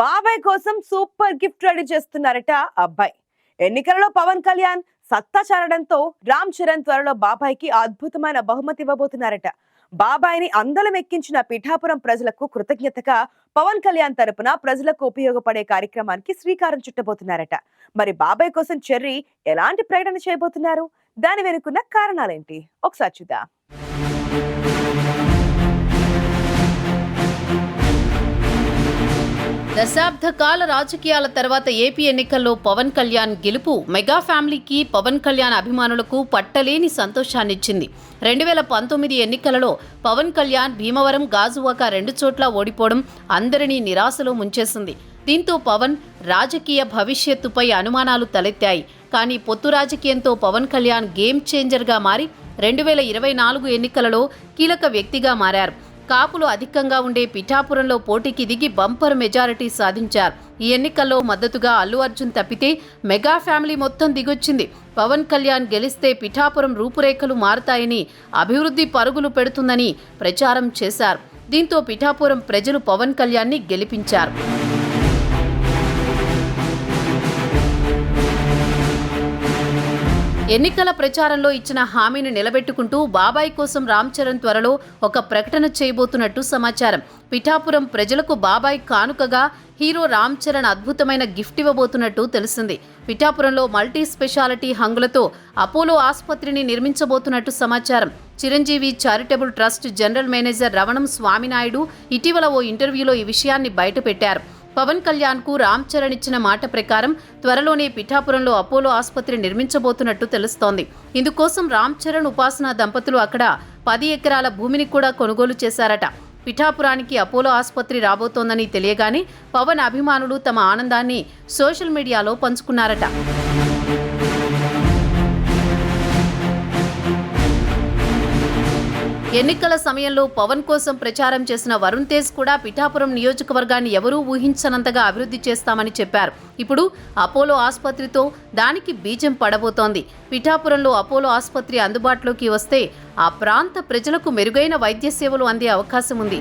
బాబాయ్ కోసం super gift ready చేస్తున్నారట అబ్బాయి. ఎన్నికలలో పవన్ కళ్యాణ్ సత్తా చారడంతో రామ్ చరణ్ త్వరలో బాబాయ్కి అద్భుతమైన బహుమతి ఇవ్వబోతున్నారట. బాబాయ్ని అందలం ఎక్కించిన పిఠాపురం ప్రజలకు కృతజ్ఞతగా పవన్ కళ్యాణ్ తరపున ప్రజలకు ఉపయోగపడే కార్యక్రమానికి శ్రీకారం చుట్టబోతున్నారట. మరి బాబాయ్ కోసం చెర్రీ ఎలాంటి ప్రకటన చేయబోతున్నారు? దాని వెనుకున్న కారణాలేంటి? ఒకసారి చూద్దాం. దశాబ్ద కాల రాజకీయాల తర్వాత ఏపీ ఎన్నికల్లో పవన్ కళ్యాణ్ గెలుపు మెగా ఫ్యామిలీకి పవన్ కళ్యాణ్ అభిమానులకు పట్టలేని సంతోషాన్నిచ్చింది. రెండు వేల పంతొమ్మిది ఎన్నికలలో పవన్ కళ్యాణ్ భీమవరం గాజువాక రెండు చోట్ల ఓడిపోవడం అందరినీ నిరాశలో ముంచేసింది. దీంతో పవన్ రాజకీయ భవిష్యత్తుపై అనుమానాలు తలెత్తాయి. కానీ పొత్తు రాజకీయంతో పవన్ కళ్యాణ్ గేమ్ చేంజర్గా మారి రెండు వేల ఇరవై నాలుగు ఎన్నికలలో కీలక వ్యక్తిగా మారారు. కాపులు అధికంగా ఉండే పిఠాపురంలో పోటీకి దిగి బంపర్ మెజారిటీ సాధించారు. ఈ ఎన్నికల్లో మద్దతుగా అల్లు అర్జున్ తప్పితే మెగా ఫ్యామిలీ మొత్తం దిగొచ్చింది. పవన్ కళ్యాణ్ గెలిస్తే పిఠాపురం రూపురేఖలు మారుతాయని అభివృద్ధి పరుగులు పెడుతుందని ప్రచారం చేశారు. దీంతో పిఠాపురం ప్రజలు పవన్ కళ్యాణ్ని గెలిపించారు. ఎన్నికల ప్రచారంలో ఇచ్చిన హామీని నిలబెట్టుకుంటూ బాబాయ్ కోసం రామ్ చరణ్ త్వరలో ఒక ప్రకటన చేయబోతున్నట్టు సమాచారం. పిఠాపురం ప్రజలకు బాబాయ్ కానుకగా హీరో రామ్ చరణ్ అద్భుతమైన గిఫ్ట్ ఇవ్వబోతున్నట్టు తెలిసింది. పిఠాపురంలో మల్టీ స్పెషాలిటీ హంగులతో అపోలో ఆసుపత్రిని నిర్మించబోతున్నట్టు సమాచారం. Chiranjeevi charitable trust general manager Ravanam Swaminaidu ఇటీవల ఓ ఇంటర్వ్యూలో ఈ విషయాన్ని బయటపెట్టారు. పవన్ కళ్యాణ్కు రామ్ చరణ్ ఇచ్చిన మాట ప్రకారం త్వరలోనే పిఠాపురంలో అపోలో ఆసుపత్రి నిర్మించబోతున్నట్టు తెలుస్తోంది. ఇందుకోసం రామ్ చరణ్ ఉపాసన దంపతులు అక్కడ పది ఎకరాల భూమిని కూడా కొనుగోలు చేశారట. పిఠాపురానికి అపోలో ఆసుపత్రి రాబోతోందని తెలియగానే పవన్ అభిమానులు తమ ఆనందాన్ని సోషల్ మీడియాలో పంచుకున్నారట. ఎన్నికల సమయంలో పవన్ కోసం ప్రచారం చేసిన వరుణ్ తేజ్ కూడా పిఠాపురం నియోజకవర్గాన్ని ఎవరూ ఊహించనంతగా అభివృద్ధి చేస్తామని చెప్పారు. ఇప్పుడు అపోలో ఆసుపత్రితో దానికి బీజం పడబోతోంది. పిఠాపురంలో అపోలో ఆసుపత్రి అందుబాటులోకి వస్తే ఆ ప్రాంత ప్రజలకు మెరుగైన వైద్య సేవలు అందే అవకాశం ఉంది.